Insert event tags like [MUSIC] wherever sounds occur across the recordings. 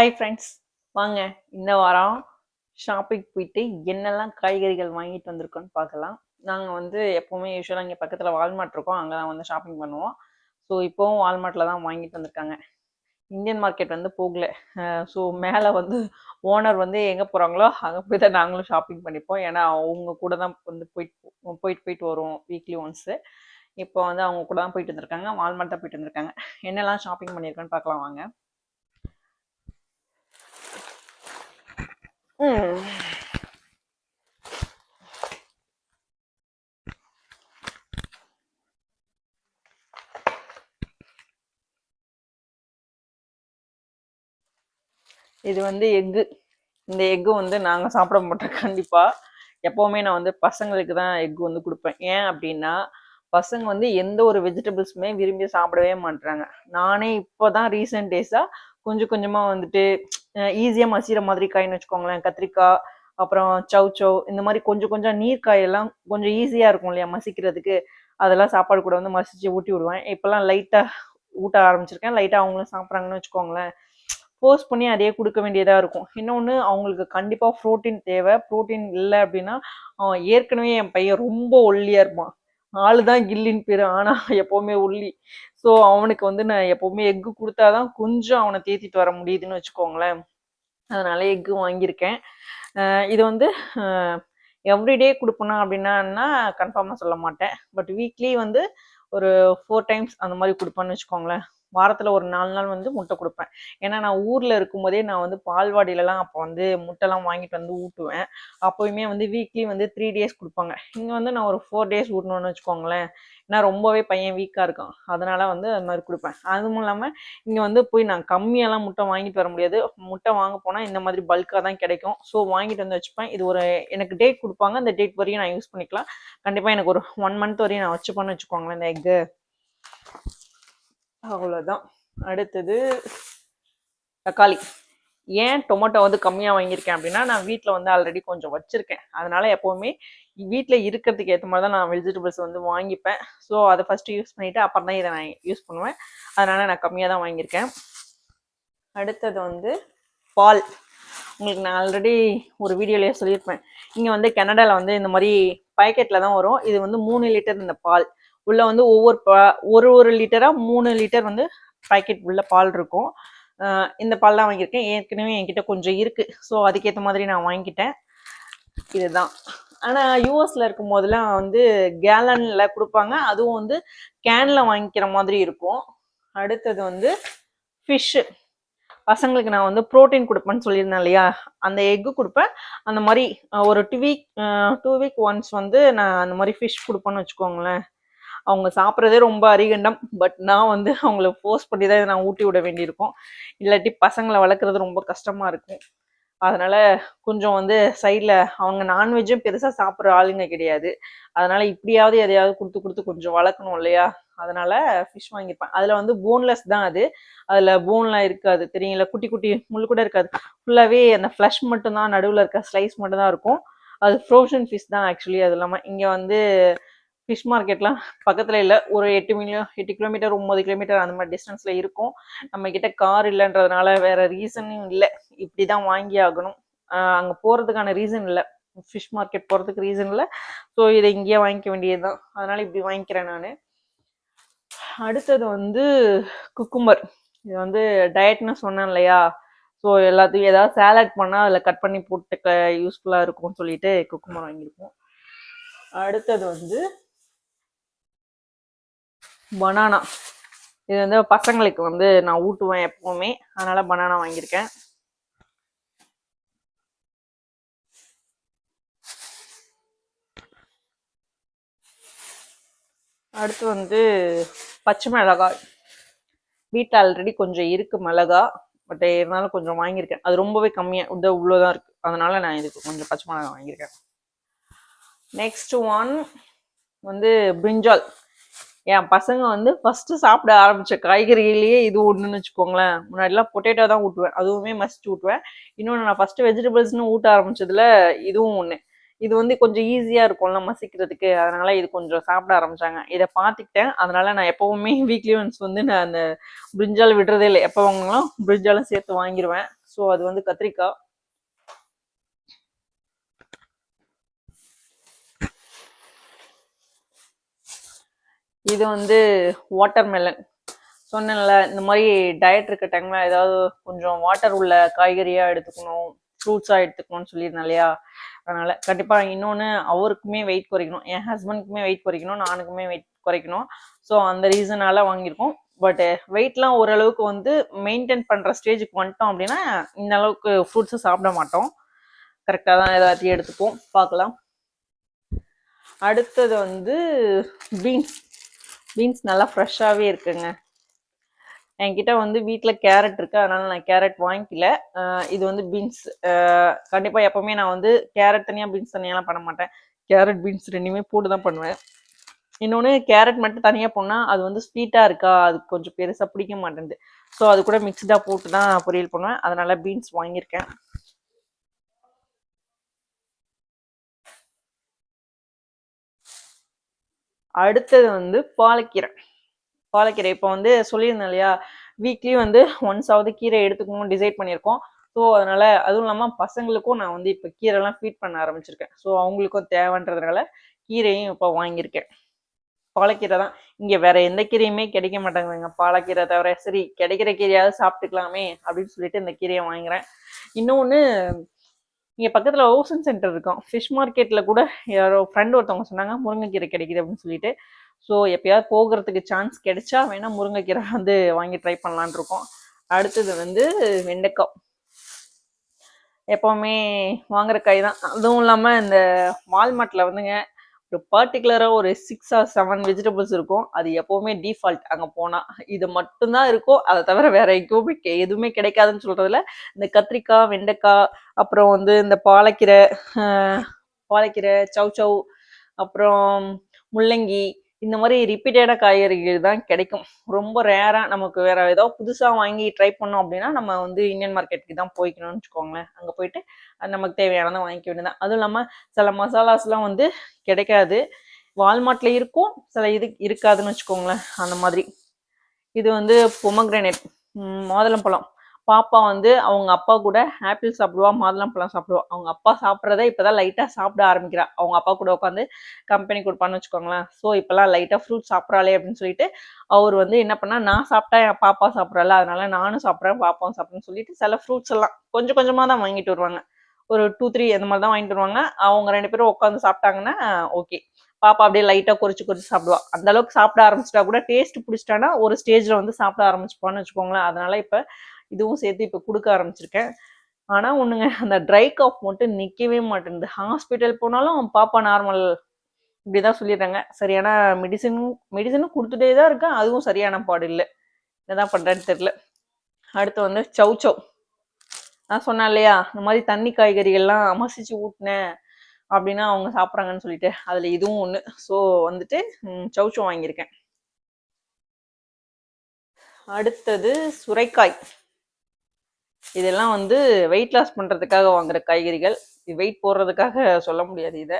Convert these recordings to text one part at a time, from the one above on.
Hi friends வாங்க இந்த வாரம் ஷாப்பிங் போயிட்டு என்னெல்லாம் காய்கறிகள் வாங்கிட்டு வந்திருக்கோன்னு பார்க்கலாம். நாங்கள் வந்து எப்போவுமே யூஸ்வலாக இங்கே பக்கத்தில் வால்மார்ட் இருக்கோம். அங்கே தான் வந்து ஷாப்பிங் பண்ணுவோம். ஸோ இப்போவும் வால்மார்ட்டில் தான் வாங்கிட்டு வந்திருக்காங்க. இந்தியன் மார்க்கெட் வந்து போகல. ஸோ மேலே வந்து ஓனர் வந்து எங்கே போகிறாங்களோ அங்கே போய் தான் நாங்களும் ஷாப்பிங் பண்ணிப்போம். ஏன்னா அவங்க கூட தான் வந்து போயிட்டு போயிட்டு போயிட்டு வருவோம் வீக்லி ஒன்ஸு இப்போ வந்து அவங்க கூட தான் போயிட்டு வந்திருக்காங்க. வால்மார்ட் தான் போயிட்டு வந்திருக்காங்க. என்னெல்லாம் ஷாப்பிங் பண்ணியிருக்கோன்னு பார்க்கலாம் வாங்க. இது வந்து எக்கு. இந்த எக்கு வந்து நாங்கள் சாப்பிட மாட்டோம் கண்டிப்பாக எப்போவுமே நான் வந்து பசங்களுக்கு தான் எக் வந்து கொடுப்பேன். ஏன் அப்படின்னா பசங்க வந்து எந்த ஒரு வெஜிடபிள்ஸுமே விரும்பி சாப்பிடவே மாட்டுறாங்க நானே இப்போ தான் ரீசெண்ட் டேஸாக கொஞ்சம் கொஞ்சமாக வந்துட்டு ஈஸியாக மசிகிற மாதிரி காயின்னு வச்சுக்கோங்களேன். கத்திரிக்காய் அப்புறம் சவ் சவ் இந்த மாதிரி கொஞ்சம் கொஞ்சம் நீர்க்காயெல்லாம் கொஞ்சம் ஈஸியாக இருக்கும் இல்லையா மசிக்கிறதுக்கு. அதெல்லாம் சாப்பாடு கூட வந்து மசிச்சு ஊட்டி விடுவேன். இப்போல்லாம் லைட்டாக ஊட்ட ஆரம்பிச்சிருக்கேன். லைட்டாக அவங்களும் சாப்பிட்றாங்கன்னு வச்சுக்கோங்களேன். ஃபோர்ஸ் பண்ணி அதையே கொடுக்க வேண்டியதாக இருக்கும். இன்னொன்று அவங்களுக்கு கண்டிப்பாக ப்ரோட்டீன் தேவை. ப்ரோட்டீன் இல்லை அப்படின்னா அவன் ஏற்கனவே என் பையன் ரொம்ப ஒல்லியாக இருப்பான். ஆளு தான் கில்லின்னு பேர். ஆனால் எப்போவுமே ஒல்லி. ஸோ அவனுக்கு வந்து நான் எப்போவுமே எக்கு கொடுத்தாதான் கொஞ்சம் அவனை தேத்திட்டு வர முடியுதுன்னு வச்சுக்கோங்களேன். அதனால எக்கு வாங்கியிருக்கேன். இது வந்து எவ்ரிடே கொடுப்பேனா அப்படின்னா கன்ஃபார்மாக சொல்ல மாட்டேன். பட் வீக்லி வந்து ஒரு ஃபோர் டைம்ஸ் அந்த மாதிரி கொடுப்பேன்னு வச்சுக்கோங்களேன். வாரத்தில் ஒரு நாலு நாள் வந்து முட்டை கொடுப்பேன். ஏன்னா நான் ஊரில் இருக்கும்போதே நான் வந்து பால்வாடியிலலாம் அப்போ வந்து முட்டைலாம் வாங்கிட்டு வந்து ஊட்டுவேன். அப்போயுமே வந்து வீக்லி வந்து த்ரீ டேஸ் கொடுப்பாங்க. இங்கே வந்து நான் ஒரு ஃபோர் டேஸ் ஊட்டணும்னு வச்சுக்கோங்களேன். ஏன்னா ரொம்பவே பையன் வீக்காக இருக்கான். அதனால வந்து அது மாதிரி கொடுப்பேன். அதுவும் இல்லாமல் இங்கே வந்து போய் நான் கம்மியாலாம் முட்டை வாங்கிட்டு வர முடியாது. முட்டை வாங்க போனால் இந்த மாதிரி பல்காக தான் கிடைக்கும். ஸோ வாங்கிட்டு வந்து வச்சுப்பேன். இது ஒரு எனக்கு டேட் கொடுப்பாங்க. அந்த டேட் வரையும் நான் யூஸ் பண்ணிக்கலாம். கண்டிப்பாக எனக்கு ஒரு ஒன் மந்த் வரையும் நான் வச்சுப்பேன்னு வச்சுக்கோங்களேன் இந்த எக்கு அவ்வளோதான் அடுத்தது தக்காளி. ஏன் டொமேட்டோ வந்து கம்மியாக வாங்கியிருக்கேன் அப்படின்னா நான் வீட்டில் வந்து ஆல்ரெடி கொஞ்சம் வச்சுருக்கேன். அதனால் எப்போவுமே வீட்டில் இருக்கிறதுக்கு ஏற்ற மாதிரி தான் நான் வெஜிடபிள்ஸ் வந்து வாங்கிப்பேன். ஸோ அதை ஃபஸ்ட்டு யூஸ் பண்ணிவிட்டு அப்புறம் தான் இதை நான் யூஸ் பண்ணுவேன். அதனால் நான் கம்மியாக தான் வாங்கியிருக்கேன். அடுத்தது வந்து பால். உங்களுக்கு நான் ஆல்ரெடி ஒரு வீடியோலேயே சொல்லியிருப்பேன். இங்கே வந்து கனடாவில் வந்து இந்த மாதிரி பாக்கெட்டில் தான் வரும். இது வந்து மூணு லிட்டர் இந்த பால். உள்ள வந்து ஒவ்வொரு பா ஒரு ஒரு லிட்டராக மூணு லிட்டர் வந்து பாக்கெட் உள்ள பால் இருக்கும். இந்த பால் தான் வாங்கியிருக்கேன். ஏற்கனவே என்கிட்ட கொஞ்சம் இருக்கு. ஸோ அதுக்கேற்ற மாதிரி நான் வாங்கிட்டேன். இதுதான். ஆனால் யூஎஸ்ல இருக்கும் போதெல்லாம் வந்து கேலன்ல கொடுப்பாங்க. அதுவும் வந்து கேன்ல வாங்கிக்கிற மாதிரி இருக்கும். அடுத்தது வந்து ஃபிஷ்ஷு பசங்களுக்கு நான் வந்து ப்ரோட்டீன் கொடுப்பேன்னு சொல்லியிருந்தேன் இல்லையா? அந்த எக்கு கொடுப்பேன். அந்த மாதிரி ஒரு two week two week once வந்து நான் அந்த மாதிரி ஃபிஷ் கொடுப்பேன்னு வச்சுக்கோங்களேன். அவங்க சாப்பிட்றதே ரொம்ப அரிகண்டம். பட் நான் வந்து அவங்கள ஃபோர்ஸ் பண்ணி தான் இதை நான் ஊட்டி விட வேண்டியிருக்கும். இல்லாட்டி பசங்களை வளர்க்குறது ரொம்ப கஷ்டமாக இருக்கும். அதனால் கொஞ்சம் வந்து சைடில் அவங்க நான்வெஜ்ஜும் பெருசாக சாப்பிட்ற ஆளுங்க கிடையாது. அதனால் இப்படியாவது எதையாவது கொடுத்து கொடுத்து கொஞ்சம் வளர்க்கணும் இல்லையா? அதனால் ஃபிஷ் வாங்கியிருப்பேன். அதில் வந்து போன்லெஸ் தான் அது. அதில் போன்லாம் இருக்காது. தெரியுங்களா குட்டி குட்டி முள் கூட இருக்காது. ஃபுல்லாகவே அந்த ஃப்ளஷ் மட்டும்தான் நடுவில் இருக்க ஸ்லைஸ் மட்டும்தான் இருக்கும். அது ஃப்ரோஷன் ஃபிஷ் தான் ஆக்சுவலி அது இல்லாமல் இங்கே வந்து ஃபிஷ் மார்க்கெட்லாம் பக்கத்தில் இல்லை. ஒரு எட்டு மினி எட்டு கிலோமீட்டர் ஒம்பது கிலோமீட்டர் அந்த மாதிரி டிஸ்டன்ஸில் இருக்கும். நம்மக்கிட்ட கார் இல்லைன்றதுனால வேறு ரீசனும் இல்லை. இப்படி தான் வாங்கி ஆகணும். அங்கே போகிறதுக்கான ரீசன் இல்லை. ஃபிஷ் மார்க்கெட் போகிறதுக்கு ரீசன் இல்லை. ஸோ இதை இங்கேயே வாங்கிக்க வேண்டியது தான் அதனால் இப்படி வாங்கிக்கிறேன் நான். அடுத்தது வந்து குக்கும்பர் இது வந்து டயட்னு சொன்னேன் இல்லையா? ஸோ எல்லாத்தையும் ஏதாவது சேலட் பண்ணால் அதில் கட் பண்ணி போட்டுக்க யூஸ்ஃபுல்லாக இருக்கும்னு சொல்லிட்டு குக்கும்பர் வாங்கியிருக்கோம். அடுத்தது வந்து பனானா இது வந்து பசங்களுக்கு வந்து நான் ஊட்டுவேன் எப்பவுமே. அதனால பனானா வாங்கியிருக்கேன். அடுத்து வந்து பச்சை மிளகாய். வீட்டில் ஆல்ரெடி கொஞ்சம் இருக்குது மிளகா பட் இருந்தாலும் கொஞ்சம் வாங்கியிருக்கேன். அது ரொம்பவே கம்மியாக இந்த இவ்வளோதான் இருக்குது அதனால் நான் இதுக்கு கொஞ்சம் பச்சை மிளகாய் வாங்கியிருக்கேன். நெக்ஸ்ட் ஒன் வந்து பிரிஞ்சால் என் பசங்க வந்து ஃபர்ஸ்ட் சாப்பிட ஆரம்பிச்ச காய்கறிகளையே இது ஒன்றுன்னு வச்சுக்கோங்களேன். முன்னாடிலாம் பொட்டேட்டோ தான் ஊட்டுவேன். அதுவுமே மசிச்சு ஊட்டுவேன். இன்னொன்று நான் ஃபர்ஸ்ட் வெஜிடபிள்ஸ்னு ஊட்ட ஆரம்பிச்சதுல இதுவும் ஒன்று இது வந்து கொஞ்சம் ஈஸியாக இருக்கும்ல மசிக்கிறதுக்கு. அதனால இது கொஞ்சம் சாப்பிட ஆரம்பிச்சாங்க. இதை பார்த்துக்கிட்டேன். அதனால நான் எப்பவுமே வீக்லி ஒன்ஸ் வந்து நான் அந்த பிரிஞ்சால் விடுறதே இல்லை. எப்போ வாங்கினாலும் பிரிஞ்சாலும் சேர்த்து வாங்கிடுவேன் ஸோ அது வந்து கத்திரிக்காய். இது வந்து வாட்டர் மெலன் சொன்னேன்ல இந்த மாதிரி டயட் இருக்க டைம்ல ஏதாவது கொஞ்சம் வாட்டர் உள்ள காய்கறியா எடுத்துக்கணும் ஃப்ரூட்ஸா எடுத்துக்கணும்னு சொல்லியிருந்தேன் இல்லையா? அதனால கண்டிப்பா இன்னொன்று அவருக்குமே வெயிட் குறைக்கணும் என் ஹஸ்பண்டுக்குமே வெயிட் குறைக்கணும் நானுக்குமே வெயிட் குறைக்கணும். ஸோ அந்த ரீசனால வாங்கியிருக்கோம். பட் வெயிட்லாம் ஓரளவுக்கு வந்து மெயின்டைன் பண்ற ஸ்டேஜுக்கு வந்துட்டோம் அப்படின்னா இந்த அளவுக்கு ஃப்ரூட்ஸை சாப்பிட மாட்டோம். கரெக்டாக தான் எல்லாத்தையும் எடுத்துப்போம். பார்க்கலாம். அடுத்தது வந்து பீன்ஸ் பீன்ஸ் நல்லா ஃப்ரெஷ்ஷாகவே இருக்குங்க. என்கிட்ட வந்து வீட்டில் கேரட் இருக்குது அதனால் நான் கேரட் வாங்கிக்கல. இது வந்து பீன்ஸ் கண்டிப்பாக எப்போவுமே நான் வந்து கேரட் தனியாக பீன்ஸ் தனியாலாம் பண்ண மாட்டேன். கேரட் பீன்ஸ் ரெண்டுமே போட்டு தான் பண்ணுவேன். இன்னொன்று கேரட் மட்டும் தனியாக போனால் அது வந்து ஸ்வீட்டாக இருக்கா? அது கொஞ்சம் பெருசாக பிடிக்க மாட்டேங்குது ஸோ அது கூட மிக்ஸ்டாக போட்டு தான் பொரியல் பண்ணுவேன். அதனால் பீன்ஸ் வாங்கியிருக்கேன். அடுத்தது வந்து பாலக்கீரை. பாலக்கீரை இப்போ வந்து சொல்லியிருந்தேன் இல்லையா? வீக்லி வந்து ஒன்ஸாவது கீரை எடுத்துக்கணும் டிசைட் பண்ணியிருக்கோம். ஸோ அதனால அதுவும் இல்லாமல் பசங்களுக்கும் நான் வந்து இப்போ கீரைலாம் ஃபீட் பண்ண ஆரம்பிச்சிருக்கேன். ஸோ அவங்களுக்கும் தேவைன்றதுனால கீரையும் இப்போ வாங்கியிருக்கேன். பாலக்கீரை தான். இங்கே வேற எந்த கீரையுமே கிடைக்க மாட்டேங்குதுங்க. பாலக்கீரை தவிர சரி கிடைக்கிற கீரையாவது சாப்பிட்டுக்கலாமே அப்படின்னு சொல்லிட்டு இந்த கீரையை வாங்குறேன். இன்னொன்று இங்கே பக்கத்தில் ஓசன் சென்டர் இருக்கும். ஃபிஷ் மார்க்கெட்டில் கூட யாரோ ஃப்ரெண்ட் ஒருத்தவங்க சொன்னாங்க முருங்கைக்கீரை கிடைக்குது அப்படின்னு சொல்லிட்டு. ஸோ எப்பயாவது போகிறதுக்கு சான்ஸ் கிடைச்சா வேணால் முருங்கைக்கீரை வந்து வாங்கி ட்ரை பண்ணலான் இருக்கோம். அடுத்தது வந்து வெண்டைக்காய். எப்போவுமே வாங்குற காய் தான். அதுவும் இல்லாமல் இந்த வால்மார்ட்டில் வந்துங்க ஒரு பர்டிகுலராக ஒரு சிக்ஸ் ஆர் செவன் வெஜிடபிள்ஸ் இருக்கும். அது எப்போவுமே டிஃபால்ட் அங்கே போனால் இது மட்டும்தான் இருக்கும். அதை தவிர வேற எங்கேயுமே எதுவுமே கிடைக்காதுன்னு சொல்கிறதுல இந்த கத்திரிக்காய் வெண்டைக்காய் அப்புறம் வந்து இந்த பாலக்கீரை பாலக்கீரை சவ் சவ் அப்புறம் முள்ளங்கி இந்த மாதிரி ரிப்பீட்டடாக காய்கறிகள் தான் கிடைக்கும். ரொம்ப ரேராக நமக்கு வேற ஏதோ புதுசாக வாங்கி ட்ரை பண்ணோம் அப்படின்னா நம்ம வந்து இந்தியன் மார்க்கெட்டுக்கு தான் போய்க்கணும்னு வச்சுக்கோங்களேன். அங்கே போயிட்டு அது நமக்கு தேவையானதை வாங்கிக்க வேண்டியதான் அதுவும் இல்லாமல் சில மசாலாஸ்லாம் வந்து கிடைக்காது. வால்மார்ட்டில் இருக்கும் சில இது இருக்காதுன்னு வச்சுக்கோங்களேன். அந்த மாதிரி. இது வந்து பொமக்ரேனேட் மாதுளம்பழம். பாப்பா வந்து அவங்க அப்பா கூட ஆப்பிள் சாப்பிடுவா மாதுளம்பழம் சாப்பிடுவா. அவங்க அப்பா சாப்பிட்றத இப்போதான் லைட்டாக சாப்பிட ஆரம்பிக்கிறா. அவங்க அப்பா கூட உட்காந்து கம்பெனி கொடுப்பான்னு வச்சுக்கோங்களேன். ஸோ இப்போல்லாம் லைட்டாக ஃப்ரூட் சாப்பிட்றாளே அப்படின்னு சொல்லிட்டு அவர் வந்து என்ன பண்ணா நான் சாப்பிட்டா என் பாப்பா சாப்பிட்றல அதனால நானும் சாப்பிட்றேன் பாப்பாவும் சாப்பிட்றேன்னு சொல்லிட்டு சில ஃப்ரூட்ஸ் எல்லாம் கொஞ்சம் கொஞ்சமாக தான் வாங்கிட்டு வருவாங்க. ஒரு டூ த்ரீ அந்த மாதிரி தான் வாங்கிட்டு வருவாங்க. அவங்க ரெண்டு பேரும் உட்காந்து சாப்பிட்டாங்கன்னா ஓகே பாப்பா அப்படியே லைட்டாக குறிச்சு குறிச்சு சாப்பிடுவா. அந்த அளவுக்கு சாப்பிட ஆரம்பிச்சிட்டா கூட டேஸ்ட் பிடிச்சிட்டானா ஒரு ஸ்டேஜில் வந்து சாப்பிட ஆரம்பிச்சுப்பான்னு வச்சுக்கோங்களேன். அதனால இப்போ இதுவும் சேர்த்து இப்போ கொடுக்க ஆரம்பிச்சிருக்கேன். ஆனால் ஒண்ணுங்க அந்த ட்ரை காஃப் மட்டும் நிற்கவே மாட்டேங்குது ஹாஸ்பிட்டல் போனாலும் பாப்பா நார்மல் இப்படிதான் சொல்லிடுறாங்க. சரியான மெடிசனும் மெடிசனும் கொடுத்துட்டே தான் இருக்கேன். அதுவும் சரியான பாடு இல்லை. என்னதான் பண்ணுறேன்னு தெரியல. அடுத்து வந்து சௌ சௌ நான் சொன்னேன் இல்லையா? இந்த மாதிரி தண்ணி காய்கறிகள்லாம் அமசிச்சு ஊட்டினேன். அப்படின்னா அவங்க சாப்பிட்றாங்கன்னு சொல்லிட்டு அதில் இதுவும் ஒன்று ஸோ வந்துட்டு ம், வாங்கியிருக்கேன். அடுத்தது சுரைக்காய். இதெல்லாம் வந்து வெயிட் லாஸ் பண்ணுறதுக்காக வாங்குற காய்கறிகள். இது வெயிட் போடுறதுக்காக சொல்ல முடியாது இதை.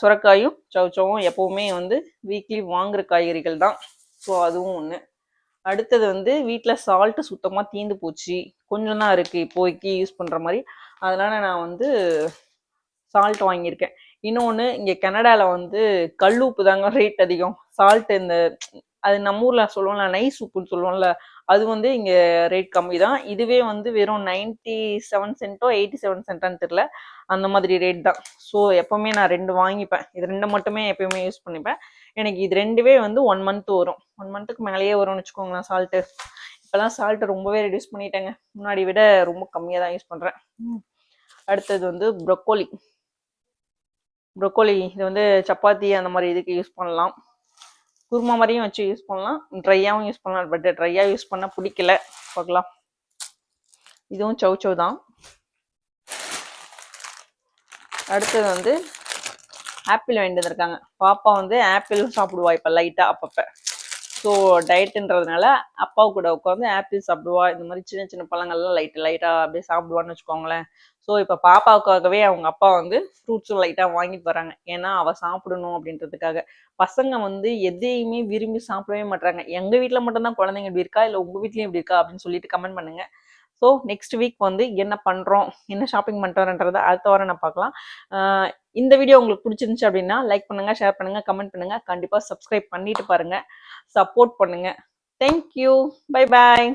சுரைக்காயும் சௌச்சவும் எப்போவுமே வந்து வீக்லி வாங்குற காய்கறிகள் தான். ஸோ அதுவும் ஒன்று அடுத்தது வந்து வீட்டில் சால்ட்டு சுத்தமாக தீந்து போச்சு. கொஞ்சம் தான் இருக்குது இப்போதைக்கு யூஸ் பண்ணுற மாதிரி. அதனால் நான் வந்து சால்ட் வாங்கியிருக்கேன். இன்னொன்று இங்கே கனடாவில் வந்து கல் உப்பு தாங்க [LAUGHS] ரேட் அதிகம். சால்ட் இந்த அது நம்ம ஊரில் சொல்லுவோம்ல நைஸ் உப்புன்னு சொல்லுவோம்ல அது வந்து இங்கே ரேட் கம்மி தான். இதுவே வந்து வெறும் நைன்டி செவன் சென்ட்டோ எயிட்டி செவன் சென்ட்டான்னு தெரில அந்த மாதிரி ரேட் தான். ஸோ எப்போவுமே நான் ரெண்டு வாங்கிப்பேன். இது ரெண்டு மட்டுமே எப்பயுமே யூஸ் பண்ணிப்பேன். எனக்கு இது ரெண்டுவே வந்து ஒன் மந்த் வரும். ஒன் மந்த்துக்கு மேலேயே வரும்னு வச்சுக்கோங்களேன் சால்ட்டு இப்போலாம் சால்ட்டை ரொம்பவே ரெடியூஸ் பண்ணிட்டேங்க. முன்னாடி விட ரொம்ப கம்மியாக தான் யூஸ் பண்ணுறேன் அடுத்தது வந்து ப்ரொக்கோலி ப்ரொக்கோலி இது வந்து சப்பாத்தி அந்த மாதிரி இதுக்கு யூஸ் பண்ணலாம். குருமா மாதிரியும் வச்சு யூஸ் பண்ணலாம். ட்ரையாகவும் யூஸ் பண்ணலாம். பட் ட்ரையாக யூஸ் பண்ணால் பிடிக்கல. பார்க்கலாம். இதுவும் சௌ சௌ தான். அடுத்தது வந்து ஆப்பிள் வாங்கிட்டு வந்திருக்காங்க. பாப்பா வந்து ஆப்பிள் சாப்பிடுவா இப்போ லைட்டாக அப்பப்போ. ஸோ டயட்டுன்றதுனால அப்பா கூட உட்காந்து ஆப்பிள் சாப்பிடுவா. இந்த மாதிரி சின்ன சின்ன பழங்கள்லாம் லைட்டு லைட்டாக அப்படியே சாப்பிடுவான்னு வச்சுக்கோங்களேன். ஸோ இப்போ பாப்பாவுக்காகவே அவங்க அப்பா வந்து ஃப்ரூட்ஸும் லைட்டாக வாங்கிட்டு வராங்க. ஏன்னா அவள் சாப்பிடணும் அப்படின்றதுக்காக. பசங்க வந்து எதையுமே விரும்பி சாப்பிடவே மாட்டாங்க எங்கள் வீட்டில் மட்டும்தான் குழந்தைங்க இப்படி இருக்கா? இல்லை உங்கள் வீட்லேயும் இப்படி இருக்கா? அப்படின்னு சொல்லிட்டு கமெண்ட் பண்ணுங்க. ஸோ நெக்ஸ்ட் வீக் வந்து என்ன பண்ணுறோம் என்ன ஷாப்பிங் பண்ணுறோன்றதை அடுத்த வாரம் நான் பார்க்கலாம். ஆஹ் இந்த வீடியோ உங்களுக்கு பிடிச்சிருந்துச்சு அப்படின்னா லைக் பண்ணுங்கள் ஷேர் பண்ணுங்கள் கமெண்ட் பண்ணுங்கள் கண்டிப்பாக சப்ஸ்கிரைப் பண்ணிட்டு பாருங்கள் சப்போர்ட் பண்ணுங்கள் தேங்க்யூ பை பாய்